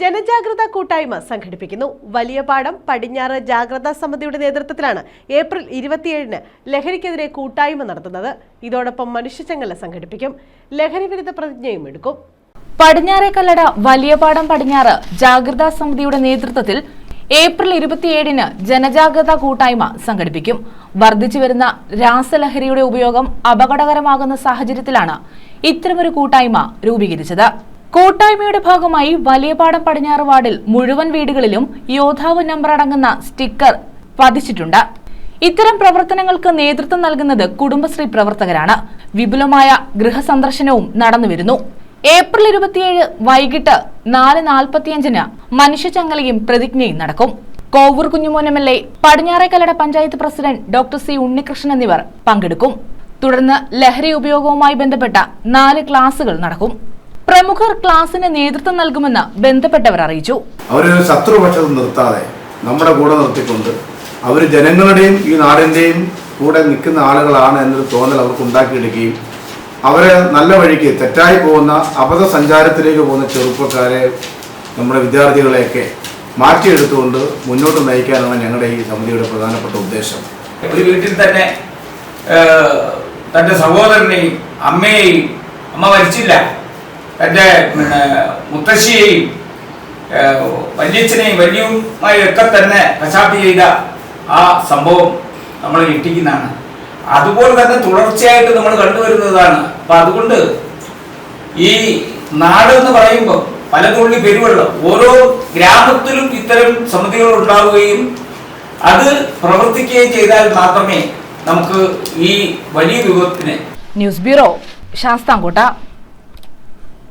ജനജാഗ്രതാ കൂട്ടായ്മ സംഘടിപ്പിക്കുന്നു. വലിയ പാടം പടിഞ്ഞാറ് ജാഗ്രതാ സമിതിയുടെ നേതൃത്വത്തിലാണ് ഏപ്രിൽ ഇരുപത്തിയേഴിന് ലഹരിക്കെതിരെ കൂട്ടായ്മ നടത്തുന്നത്. ഇതോടൊപ്പം മനുഷ്യച്ചങ്ങല സംഘടിപ്പിക്കും. ലഹരി വിരുദ്ധ പ്രതിജ്ഞയും എടുക്കും. പടിഞ്ഞാറേക്കല്ലട വലിയപാടം പടിഞ്ഞാറ് ജാഗ്രതാ സമിതിയുടെ നേതൃത്വത്തിൽ ഏപ്രിൽ ഇരുപത്തിയേഴിന് ജനജാഗ്രത കൂട്ടായ്മ സംഘടിപ്പിക്കും. വർദ്ധിച്ചു വരുന്ന രാസലഹരിയുടെ ഉപയോഗം അപകടകരമാകുന്ന സാഹചര്യത്തിലാണ് ഇത്തരമൊരു കൂട്ടായ്മ രൂപീകരിച്ചത്. കൂട്ടായ്മയുടെ ഭാഗമായി വലിയപാടം പടിഞ്ഞാറ് വാർഡിൽ മുഴുവൻ വീടുകളിലും യോദ്ധാവ് നമ്പർ അടങ്ങുന്ന സ്റ്റിക്കർ പതിച്ചിട്ടുണ്ട്. ഇത്തരം പ്രവർത്തനങ്ങൾക്ക് നേതൃത്വം നൽകുന്നത് കുടുംബശ്രീ പ്രവർത്തകരാണ്. വിപുലമായ ഗൃഹസന്ദർശനവും നടന്നുവരുന്നു. ഏപ്രിൽ ഇരുപത്തിയേഴ് വൈകിട്ട് നാല് നാൽപ്പത്തിയഞ്ചിന് മനുഷ്യചങ്ങലയും പ്രതിജ്ഞയും നടക്കും. Kovoor Kunjumon M L A Padinjarekallada panchayat president doctor C Unnikrishnan എന്നിവർ പങ്കെടുക്കും. തുടർന്ന് ലഹരി ഉപയോഗവുമായി ബന്ധപ്പെട്ട നാല് ക്ലാസുകൾ നടക്കും. പ്രമുഖർ ക്ലാസിന് നേതൃത്വം നൽകുമെന്ന് ബന്ധപ്പെട്ടവർ അറിയിച്ചു. അവരൊരു ശത്രുപക്ഷത നിർത്താതെ നമ്മുടെ കൂടെ നിർത്തിക്കൊണ്ട് അവർ ജനങ്ങളുടെയും ഈ നാടിന്റെയും കൂടെ നിൽക്കുന്ന ആളുകളാണ് എന്നൊരു തോന്നൽ അവർക്ക് ഉണ്ടാക്കിയെടുക്കുകയും അവരെ നല്ല വഴിക്ക് തെറ്റായി പോകുന്ന അബദ്ധ സഞ്ചാരത്തിലേക്ക് പോകുന്ന ചെറുപ്പക്കാരെ നമ്മുടെ വിദ്യാർത്ഥികളെയൊക്കെ മാറ്റിയെടുത്തുകൊണ്ട് മുന്നോട്ട് നയിക്കാനാണ് ഞങ്ങളുടെ ഈ സമിതിയുടെ പ്രധാനപ്പെട്ട ഉദ്ദേശം. ഒരു വീട്ടിൽ തന്നെ തന്റെ തന്റെ സഹോദരനെയും അമ്മയെയും അമ്മ മരിച്ചില്ല. പിന്നെ മുത്തശ്ശിയെയും വല്യച്ഛനെയും വല്യമ്മയും ഒക്കെ തന്നെ കശാപ്പ് ചെയ്ത ആ സംഭവം നമ്മൾ ഞെട്ടിക്കുന്നതാണ് അതുപോലെ തന്നെ തുടർച്ചയായിട്ട് നമ്മൾ കണ്ടുവരുന്നതാണ്. അപ്പൊ അതുകൊണ്ട് ഈ നാട് എന്ന് പറയുമ്പോൾ പല തുള്ളി പെരുവെള്ളം ഓരോ ഗ്രാമത്തിലും ഇത്തരം സമിതികൾ ഉണ്ടാവുകയും അത് പ്രവർത്തിക്കുകയും ചെയ്താൽ മാത്രമേ നമുക്ക് ഈ വലിയ വിഭവത്തിന് ന്യൂസ് ബ്യൂറോ ശാസ്താംകോട്ട.